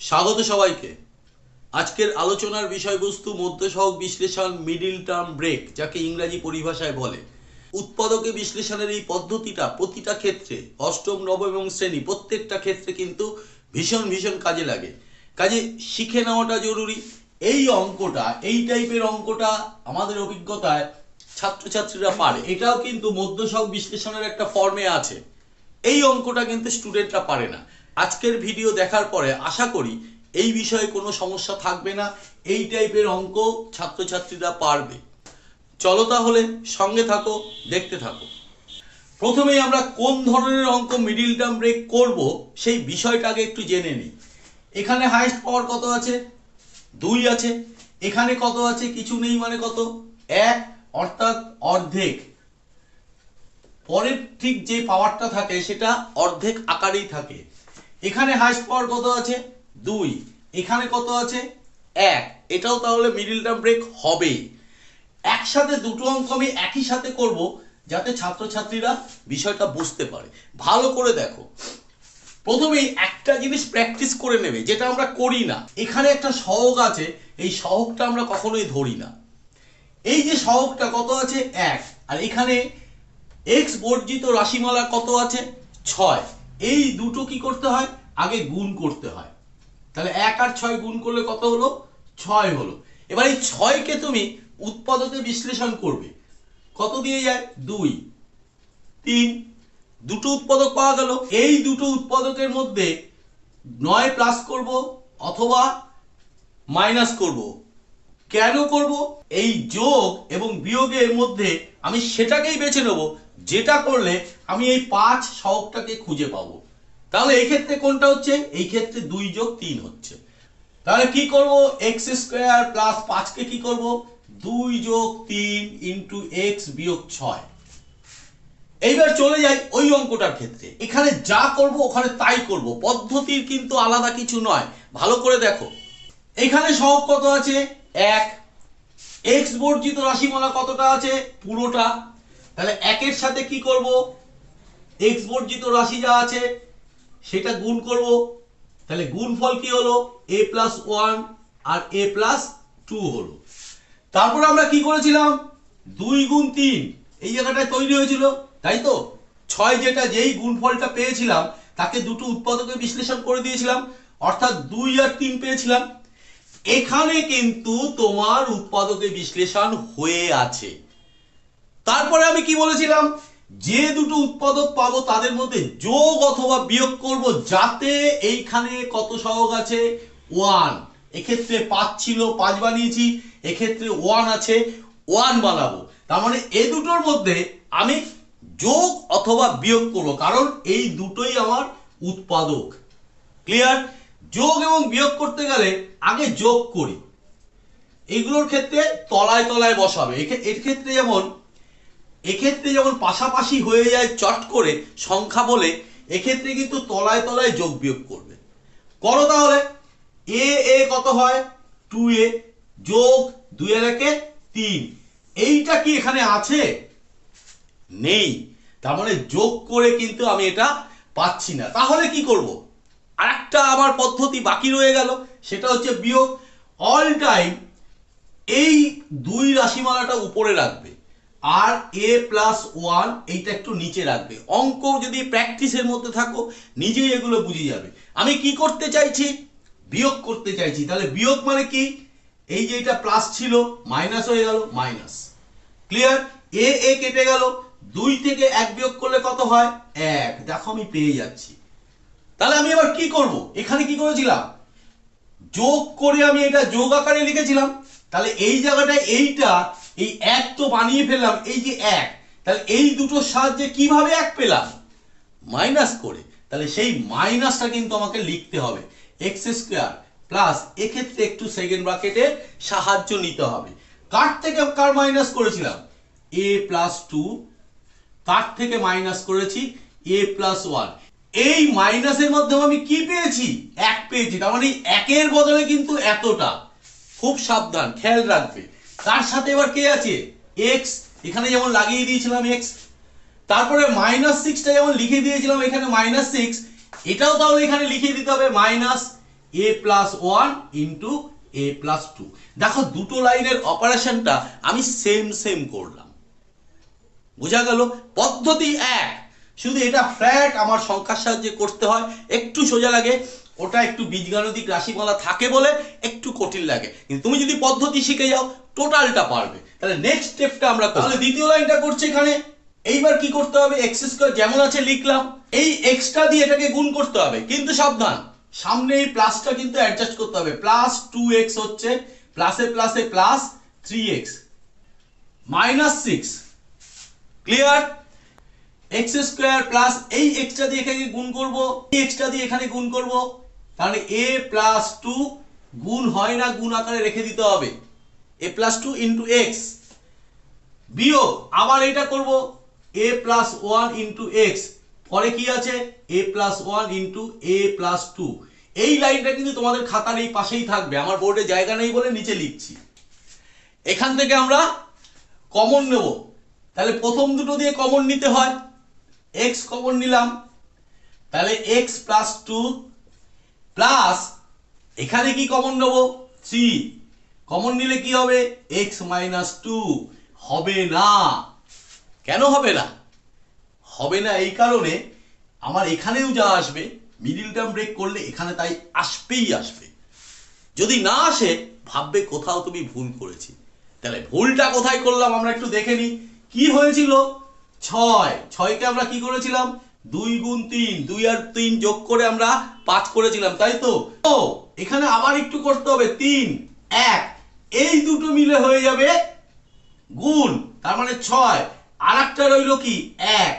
স্বাগত সবাইকে। আজকের আলোচনার বিষয়বস্তু মধ্যসহক বিশ্লেষণ মিডিল টার্ম ব্রেক, যাকে ইংরাজি পরিভাষায় বলে। উৎপাদকে বিশ্লেষণের এই পদ্ধতিটা প্রতিটা ক্ষেত্রে, অষ্টম, নবম এবং শ্রেণি, প্রত্যেকটা ক্ষেত্রে কিন্তু ভীষণ ভীষণ কাজে লাগে। কাজে শিখে নেওয়াটা জরুরি। এই অঙ্কটা, এই টাইপের অঙ্কটা আমাদের অভিজ্ঞতায় ছাত্রছাত্রীরা পারে। এটাও কিন্তু মধ্যসহক বিশ্লেষণের একটা ফর্মে আছে। এই অঙ্কটা কিন্তু স্টুডেন্টরা পারে না। আজকের ভিডিও দেখার পরে আশা করি এই বিষয়ে কোনো সমস্যা থাকবে না। এই টাইপের অঙ্ক ছাত্রছাত্রীরা পারবে। চলো তাহলে সঙ্গে থাকো, দেখতে থাকো। প্রথমেই আমরা কোন ধরনের অঙ্ক মিডিল টার্ম ব্রেক করব সেই বিষয়টাকে একটু জেনে নিই। এখানে হাইস্ট পাওয়ার কত আছে? দুই আছে। এখানে কত আছে? কিছু নেই মানে কত? এক, অর্থাৎ অর্ধেক। পরের ঠিক যে পাওয়ারটা থাকে, সেটা অর্ধেক আকারেই থাকে। এখানে হাইস্ট পাওয়ার কত আছে? দুই। এখানে কত আছে? এক। এটাও তাহলে মিডিল টার্ম ব্রেক হবেই। একসাথে দুটো অঙ্ক আমি একই সাথে করব যাতে ছাত্রছাত্রীরা বিষয়টা বুঝতে পারে। ভালো করে দেখো। প্রথমেই একটা জিনিস প্র্যাকটিস করে নেবে, যেটা আমরা করি না। এখানে একটা সহগ আছে, এই সহগটা আমরা কখনোই ধরি না। এই যে সহগটা কত আছে? এক। আর এখানে এক্স বর্জিত রাশিমালা কত আছে? ছয়। এই দুটো কি করতে হয়? আগে গুণ করতে হয়। তাহলে এক আর ছয় গুণ করলে কত হলো? ছয় হলো। এবার এই ছয়কে তুমি উৎপাদকে বিশ্লেষণ করবে। কত দিয়ে যায়? দুই। তিন। দুটো উৎপাদক পাওয়া গেল। এই দুটো উৎপাদকের মধ্যে নয় প্লাস করব অথবা মাইনাস করব। কেন করব? এই যোগ এবং বিয়োগের মধ্যে আমি সেটাকেই বেছে নেব। যেটা করলে আমি এই পাঁচ সহগটাকে খুঁজে পাবো। তাহলে এই ক্ষেত্রে কোনটা হচ্ছে? এই ক্ষেত্রে দুই যোগ তিন হচ্ছে। তাহলে কি করব? এক্স স্কোয়ার প্লাস পাঁচকে কি করব? দুই যোগ তিন ইন্টু এক্স বিয়োগ ছয়। এইবার চলে যাই ওই অঙ্কটার ক্ষেত্রে। এখানে যা করব, ওখানে তাই করব। পদ্ধতির কিন্তু আলাদা কিছু নয়। ভালো করে দেখো। এখানে সহগ কত আছে? এক। এক্স বর্জিত রাশিমালা কতটা আছে? পুরোটা। তাহলে একের সাথে কি করব? এক্স বর্জিত রাশি যা আছে সেটা গুণ করব। তাহলে গুণফল কি হলো? এ প্লাস ওয়ান আর এ প্লাস টু হলো। তারপর আমরা কি করেছিলাম? দুই গুণ তিন। এই জায়গাটায় তৈরি হয়েছিল, তাই তো? ছয় যেটা যেই গুণফলটা পেয়েছিলাম, তাকে দুটো উৎপাদকে বিশ্লেষণ করে দিয়েছিলাম, অর্থাৎ দুই আর তিন পেয়েছিলাম। এখানে কিন্তু তোমার উৎপাদকে বিশ্লেষণ হয়ে আছে। তারপরে আমি কি বলেছিলাম? যে দুটো উৎপাদক পাবো তাদের মধ্যে যোগ অথবা বিয়োগ করব যাতে এইখানে কত সহগ আছে? ওয়ান এক্ষেত্রে পাঁচ ছিল, পাঁচ বানিয়েছি, এক্ষেত্রে ওয়ান আছে ওয়ান বানাবো। তার মানে এ দুটোর মধ্যে আমি যোগ অথবা বিয়োগ করব, কারণ এই দুটোই আমার উৎপাদক। ক্লিয়ার যোগ এবং বিয়োগ করতে গেলে আগে যোগ করি। এগুলোর ক্ষেত্রে তলায় তলায় বসাবে। এর ক্ষেত্রে যেমন এক্ষেত্রে যখন পাশাপাশি হয়ে যায় চট করে সংখ্যা বলে, এক্ষেত্রে কিন্তু তলায় তলায় যোগ বিয়োগ করবে। করো তাহলে, এ এ কত হয়? টু এ যোগ দুই এর একে তিন। এইটা কি এখানে আছে? নেই। তার মানে যোগ করে কিন্তু আমি এটা পাচ্ছি না। তাহলে কি করব? আরেকটা আমার পদ্ধতি বাকি রয়ে গেল, সেটা হচ্ছে বিয়োগ। অল টাইম এই দুই রাশিমালাটা উপরে রাখবে। আর এ প্লাস ওয়ান এইটা একটু নিচে রাখবে। অঙ্ক যদি প্র্যাকটিসের মধ্যে থাকো, নিজেই এগুলো বুঝে যাবে। আমি কি করতে চাইছি? বিয়োগ করতে চাইছি। তাহলে বিয়োগ মানে কি? এই যে এটা প্লাস ছিল মাইনাস হয়ে গেল মাইনাস ক্লিয়ার এ এ কেটে গেল। দুই থেকে এক বিয়োগ করলে কত হয়? এক। দেখো আমি পেয়ে যাচ্ছি। তাহলে আমি এবার কি করব? এখানে কি করেছিলাম? যোগ করে আমি এটা যোগ আকারে লিখেছিলাম। তাহলে এই জায়গাটায় এইটা এই এক তো বানিয়ে ফেললাম, এই যে এক, তাহলে এই দুটোর সাহায্যে কীভাবে এক পেলাম? মাইনাস করে, তাহলে সেই মাইনাসটা কিন্তু আমাকে লিখতে হবে এক্স স্কোয়ার প্লাস এক্ষেত্রে একটু সেকেন্ড ব্রাকেটের সাহায্য নিতে হবে। কার থেকে, কার মাইনাস করেছিলাম? এ প্লাস টু তার থেকে মাইনাস করেছি? এ প্লাস ওয়ান এই মাইনাসের মাধ্যমে আমি কি পেয়েছি? এক পেয়েছি, তার মানে একের বদলে কিন্তু এতটা। খুব সাবধান, খেয়াল রাখবে। তার সাথে এবার কে আছে? এক্স এখানে যেমন লাগিয়ে দিয়েছিলাম এক্স তারপরে মাইনাস সিক্সটা যেমন লিখে দিয়েছিলাম এখানে মাইনাস সিক্স এটাও তাহলে এখানে লিখে দিতে হবে minus A plus one into A plus two দেখো, দুটো লাইনের অপারেশনটা আমি সেম সেম করলাম। বোঝা গেল? পদ্ধতি এক। শুধু এটা ফ্ল্যাট আমার সংখ্যার সাহায্যে করতে হয়। একটু সোজা লাগে। ওটা একটু বীজগাণিতিক রাশিমালা থাকে বলে একটু কঠিন লাগে। কিন্তু তুমি যদি পদ্ধতি শিখে যাও টোটালটা পারবে। তাহলে নেক্সট স্টেপটা আমরা তাহলে দ্বিতীয় লাইনটা করছি এখানে। এইবার কি করতে হবে? এক্স স্কোয়ার যেমন আছে লিখলাম। এই এক্সট্রা দিয়ে এটাকে গুণ করতে হবে। কিন্তু সাবধান। সামনে এই প্লাসটা কিন্তু অ্যাডজাস্ট করতে হবে। প্লাস টু এক্স হচ্ছে প্লাসে প্লাসে plus three x minus six clear x square plus এই এক্সট্রা দিয়ে এখানে গুণ করব। এই এক্সট্রা দিয়ে এখানে গুণ করব। তাহলে এ প্লাস টু গুণ হয় না গুণ আকারে রেখে দিতে হবে। A plus two into x বিয়োগ, আবার এটা করব A plus one into x পরে কি আছে? A plus one into A plus two এই লাইনটা কিন্তু তোমাদের খাতার এই পাশেই থাকবে। আমার বোর্ডে জায়গা নেই বলে নিচে লিখছি। এখান থেকে আমরা কমন নেব। তাহলে প্রথম দুটো দিয়ে কমন নিতে হয়। এক্স কমন নিলাম। তাহলে এক্স প্লাস টু প্লাস এখানে কি কমন নেব? থ্রি কমন নিলে কি হবে? এক্স মাইনাস টু হবে না। কেন হবে না? হবে না এই কারণে আমার এখানেও যা আসবে মিডিল টার্ম ব্রেক করলে এখানে তাই আসবেই আসবে। যদি না আসে, ভাববে কোথাও তুমি ভুল করেছি। তাহলে ভুলটা কোথায় করলাম আমরা একটু দেখে নিই। কি হয়েছিল? ছয়। ছয়কে আমরা কি করেছিলাম? দুই গুণ তিন, দুই আর তিন যোগ করে আমরা পাঁচ করেছিলাম, তাই তো? ও, এখানে আবার একটু করতে হবে, তিন, এক, এই দুটো মিলে হয়ে যাবে গুণ, তার মানে ছয় আর একটা রইল কি? এক,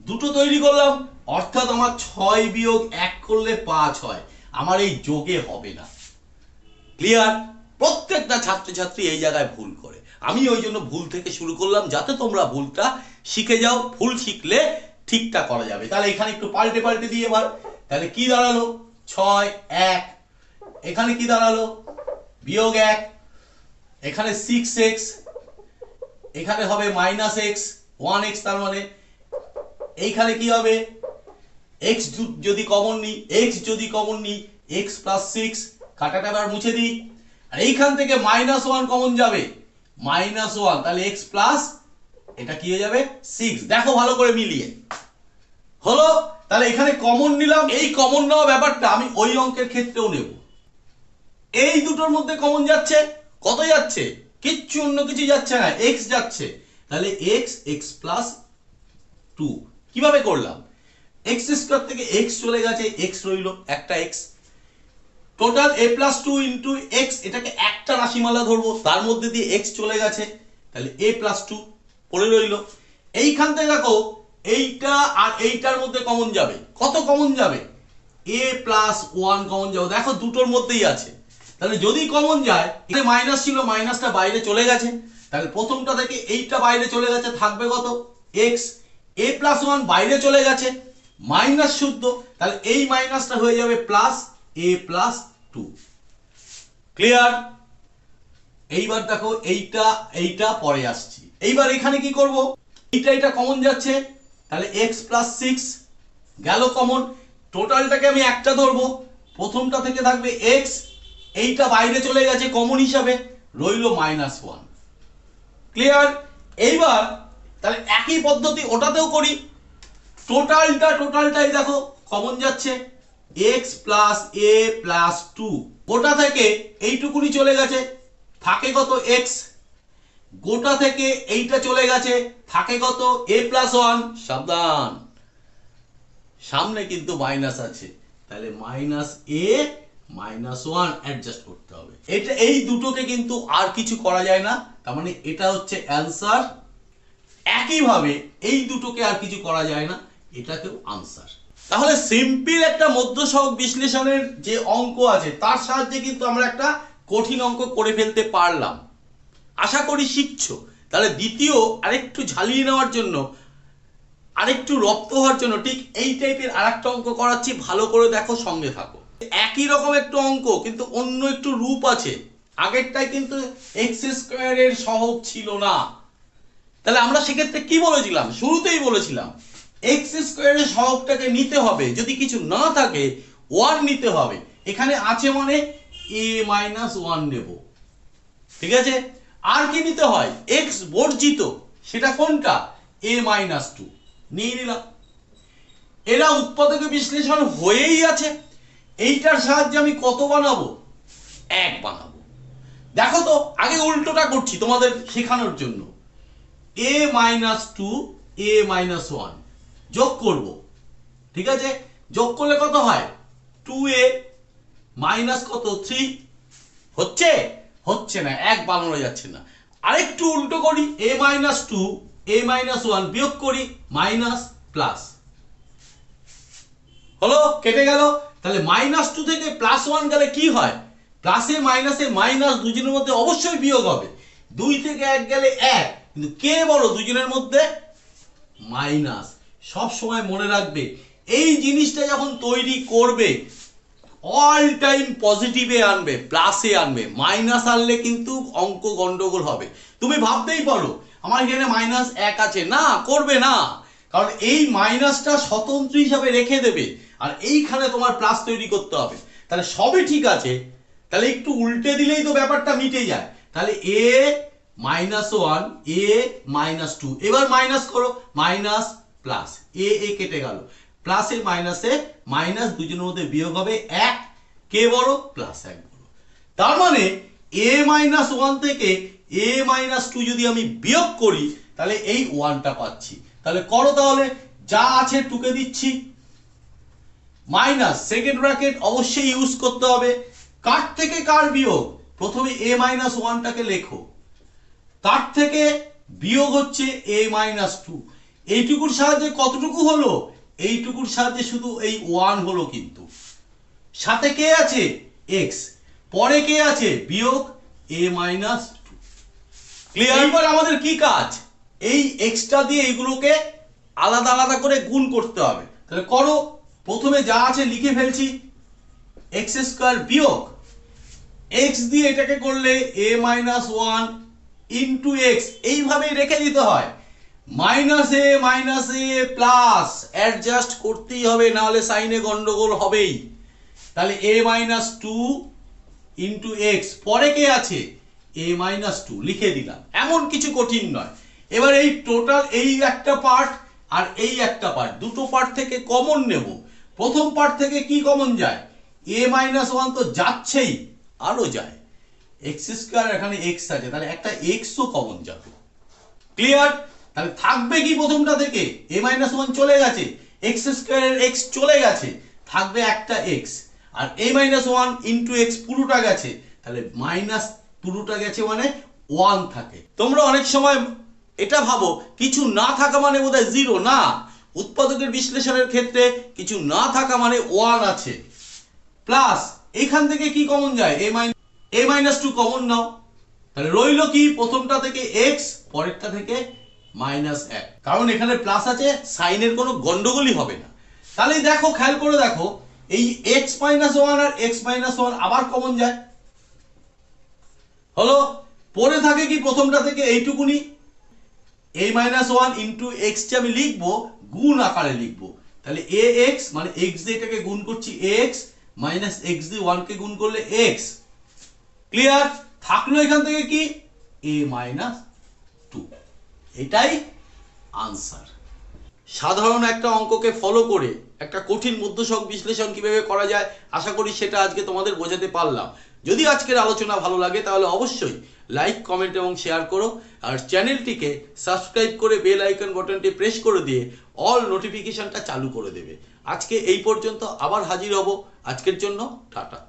দুটো তৈরি করলাম, অর্থাৎ আমার ছয় বিয়োগ এক করলে পাঁচ হয়, আমার এই যোগে হবে না। ক্লিয়ার? প্রত্যেকটা ছাত্রছাত্রী এই জায়গায় ভুল করে। আমি ওই জন্য ভুল থেকে শুরু করলাম, যাতে তোমরা ভুলটা শিখে যাও, ভুল শিখলে ঠিকঠাক করা যাবে। তাহলে এখানে একটু পাল্টে পাল্টে দিয়ে এবার, তাহলে কি দাঁড়াল? ছয়, এক। এখানে কি দাঁড়াল? বিয়োগ এক। এখানে সিক্স এক্স এখানে হবে মাইনাস এক্স ওয়ান এক্স তার মানে এইখানে কি হবে? এক্স যদি কমন নিই এক্স যদি কমন নিই এক্স প্লাস সিক্স কাটাটা এবার মুছে দিই। আর এইখান থেকে মাইনাস ওয়ান কমন যাবে। মাইনাস ওয়ান তাহলে এক্স প্লাস এটা কি হয়ে যাবে? সিক্স দেখো ভালো করে মিলিয়ে। হলো? তাহলে এখানে কমন নিলাম। এই কমন নেওয়া ব্যাপারটা আমি ওই অঙ্কের ক্ষেত্রেও নেব। এই দুটোর মধ্যে কমন যাচ্ছে। কত যাচ্ছে? কিচ্ছু অন্য কিছু যাচ্ছে না। এক্স যাচ্ছে। তাহলে এক্স এক্স প্লাস টু কীভাবে করলাম? এক্স স্কোয়ার থেকে এক্স চলে গেছে। এক্স রইল একটা x total A plus two into x এটাকে একটা রাশিমালা ধরবো। তার মধ্যে দিয়ে এক্স চলে গেছে। তাহলে এ প্লাস টু পড়ে রইল। এইখান থেকে দেখো, এইটা আর এইটার মধ্যে কমন যাবে। কত কমন যাবে? এ প্লাস ওয়ান কমন যাবে। দেখো, দুটোর মধ্যেই আছে। তাহলে যদি কমন যায় মাইনাস ছিল মাইনাসটা বাইরে চলে গেছে। তাহলে প্রথমটা থেকে এইটা বাইরে চলে গেছে, থাকবে কত? এক্স এ প্লাস ওয়ান বাইরে চলে গেছে। মাইনাস শুদ্ধ। তাহলে এই মাইনাসটা হয়ে যাবে plus A plus two clear এইবার দেখো, এইটা এইটা পরে আসছি। এইবার এখানে কি করব? এইটা এটা কমন যাচ্ছে। তাহলে এক্স প্লাস সিক্স গেল কমন টোটালটাকে আমি একটা ধরবো। প্রথমটা থেকে থাকবে এক্স এইটা বাইরে চলে গেছে কমন হিসাবে। রইল মাইনাস ওয়ান ক্লিয়ার এইবার তাহলে একই পদ্ধতি ওটাতেও করি। টোটালটা টোটালটাই দেখো কমন যাচ্ছে। X plus A plus two ওটা থেকে এইটুকুনি চলে গেছে। থাকে কত এক্স গোটা থেকে এইটা চলে গেছে, থাকে কত? এ প্লাস ওয়ান সাবধান। সামনে কিন্তু মাইনাস আছে। তাহলে minus A minus one adjust করতে হবে। এটা, এই দুটোকে কিন্তু আর কিছু করা যায় না। তার মানে এটা হচ্ছে অ্যান্সার একইভাবে এই দুটোকে আর কিছু করা যায় না। এটাকেও আনসার তাহলে সিম্পল একটা মধ্যসহক বিশ্লেষণের যে অঙ্ক আছে, তার সাহায্যে কিন্তু আমরা একটা কঠিন অঙ্ক করে ফেলতে পারলাম। আশা করি শিখছো। তাহলে দ্বিতীয় আরেকটু ঝালিয়ে নেওয়ার জন্য, আরেকটু রপ্ত হওয়ার জন্য ঠিক এই টাইপের আরেকটা অঙ্ক করাচ্ছি, ভালো করে দেখো, সঙ্গে থাকো। একই রকম একটু অঙ্ক, কিন্তু অন্য একটু রূপ আছে। আগেরটাই কিন্তু এক্স স্কোয়ারের সহগ ছিল না। তাহলে আমরা সেক্ষেত্রে কি বলেছিলাম? শুরুতেই বলেছিলাম এক্স স্কোয়ারের সহগটাকে নিতে হবে। যদি কিছু না থাকে ওয়ান নিতে হবে। এখানে আছে মানে এ মাইনাস ওয়ান নেব। ঠিক আছে? আর কি নিতে হয়? এক্স বর্জিত, সেটা কোনটা? এ মাইনাস টু নিয়ে নিলাম। এরা উৎপাদকে বিশ্লেষণ হয়েই আছে। এইটার সাহায্যে আমি কত বানাবো? এক বানাবো। দেখো তো, আগে উল্টোটা করছি তোমাদের শেখানোর জন্য। A minus two A minus one যোগ করব। ঠিক আছে? যোগ করলে কত হয়? টু এ মাইনাস কত? থ্রি হচ্ছে? হচ্ছে না, এক বানানো যাচ্ছে না। আরেকটু উল্টো করি a minus two a minus one বিয়োগ করি মাইনাস প্লাস হলো? কেটে গেল? তাহলে মাইনাস টু থেকে প্লাস ওয়ান গেলে কি হয়? প্লাসে মাইনাসে মাইনাস দুজনের মধ্যে অবশ্যই বিয়োগ হবে। দুই থেকে এক গেলে এক, কিন্তু কে বলো দুজনের মধ্যে? মাইনাস সব সময় মনে রাখবে, এই জিনিসটা যখন তৈরি করবে অল টাইম পজিটিভে আনবে প্লাসে আনবে মাইনাস আনলে কিন্তু অঙ্ক গন্ডগোল হবে। তুমি ভাবতেই পারো, আমার এখানে মাইনাস এক আছে। না, করবে না। কারণ এই মাইনাসটা স্বতন্ত্র হিসাবে রেখে দেবে, আর এইখানে তোমার প্লাস তৈরি করতে হবে। তাহলে সবই ঠিক আছে, তাহলে একটু উল্টে দিলেই তো ব্যাপারটা মিটে যায়। তাহলে a minus one a minus two এবার মাইনাস করো মাইনাস প্লাস এ এ কেটে গেল। প্লাসে মাইনাসে মাইনাস দুজনের মধ্যে বিয়োগ হবে এক। কে বড় প্লাস এক বড় তার মানে এ মাইনাস ওয়ান থেকে এ মাইনাস টু যদি আমি বিয়োগ করি, তাহলে এই ওয়ানটা পাচ্ছি। তাহলে করো তাহলে, যা আছে টুকে দিচ্ছি। মাইনাস সেকেন্ড ব্র্যাকেট অবশ্যই ইউজ করতে হবে। কার থেকে কার বিয়োগ? প্রথমে এ মাইনাস ওয়ানটাকে লেখো। তার থেকে বিয়োগ হচ্ছে এ মাইনাস টু এইটুকুর সাহায্যে কতটুকু হলো? এইটুকুর সাথে শুধু এই ওয়ান হলো কিন্তু। সাথে কে আছে? এক্স। পরে কে আছে? বিয়োগ এ মাইনাস টু। ক্লিয়ার এবার আমাদের কি কাজ? এই এক্সট্রা দিয়ে এগুলোকে আলাদা আলাদা করে গুণ করতে হবে। তাহলে করো প্রথমে যা আছে লিখে ফেলছি। এক্স স্কোয়ার বিয়োগ। এক্স দিয়ে এটাকে করলে a minus one into x. এইভাবেই রেখে দিতে হয়। Minus a minus a plus adjust করতেই হবে, নাহলে সাইনে গন্ডগোল হবেই। তাহলে a minus two into x. পরে কে আছে? এ মাইনাস টু, লিখে দিলাম। এমন কিছু কঠিন নয়। এবার এই টোটাল, এই একটা পার্ট আর এই একটা পার্ট দুটো পার্ট থেকে কমন নেব। প্রথম পার্ট থেকে কি কমন যায়? এ মাইনাস ওয়ান তো যাচ্ছেই আরও যায়। এক্স স্কোয়ার এখানে এক্স আছে, তাহলে একটা এক্সও কমন যাবে। ক্লিয়ার তাহলে থাকবে কি প্রথমটা থেকে? এ মাইনাস ওয়ান চলে গেছে। এক্স স্কোয়ারের এক্স চলে গেছে। থাকবে একটা x R a minus one into x পুরোটা গেছে। তাহলে মাইনাস পুরোটা গেছে মানে ওয়ান থাকে। তোমরা অনেক সময় এটা ভাবো, কিছু না থাকা মানে বোধহয় জিরো না। উৎপাদকের বিশ্লেষণের ক্ষেত্রে কিছু না থাকা মানে ওয়ান আছে। প্লাস এখান থেকে কি কমন যায়? A minus a minus two common নাও। তাহলে রইল কি? প্রথমটা থেকে এক্স পরেরটা থেকে মাইনাস এক। কারণ এখানে প্লাস আছে সাইনের কোনো গন্ডগোলই হবে না। তাহলে দেখো, খেয়াল করে দেখো, এই এক্স মাইনাস ওয়ান আর এক্স মাইনাস ওয়ান আবার কমন যায়। হলো পরে থাকে কি প্রথমটা থেকে এইটুকুনি? এ মাইনাস ওয়ান ইন্টু এক্সটি আমি লিখব, গুণ আকারে লিখব। তাহলে এ এক্স মানে এক্স দিয়ে এটাকে গুণ করছি এক্স মাইনাস এক্স দিয়ে ওয়ানকে গুণ করলে এক্স ক্লিয়ার থাকল এখান থেকে কি? এ মাইনাস টু এটাই আনসার সাধারণ একটা অঙ্ককে ফলো করে একটা কঠিন মধ্যশক বিশ্লেষণ কীভাবে করা যায়, আশা করি সেটা আজকে তোমাদের বোঝাতে পারলাম। যদি আজকের আলোচনা ভালো লাগে, তাহলে অবশ্যই লাইক কমেন্ট এবং শেয়ার করো। আর চ্যানেলটিকে সাবস্ক্রাইব করে বেল আইকন বাটনটি প্রেস করে দিয়ে অল নোটিফিকেশনটা চালু করে দেবে। আজকে এই পর্যন্ত আবার হাজির হব। আজকের জন্য টাটা।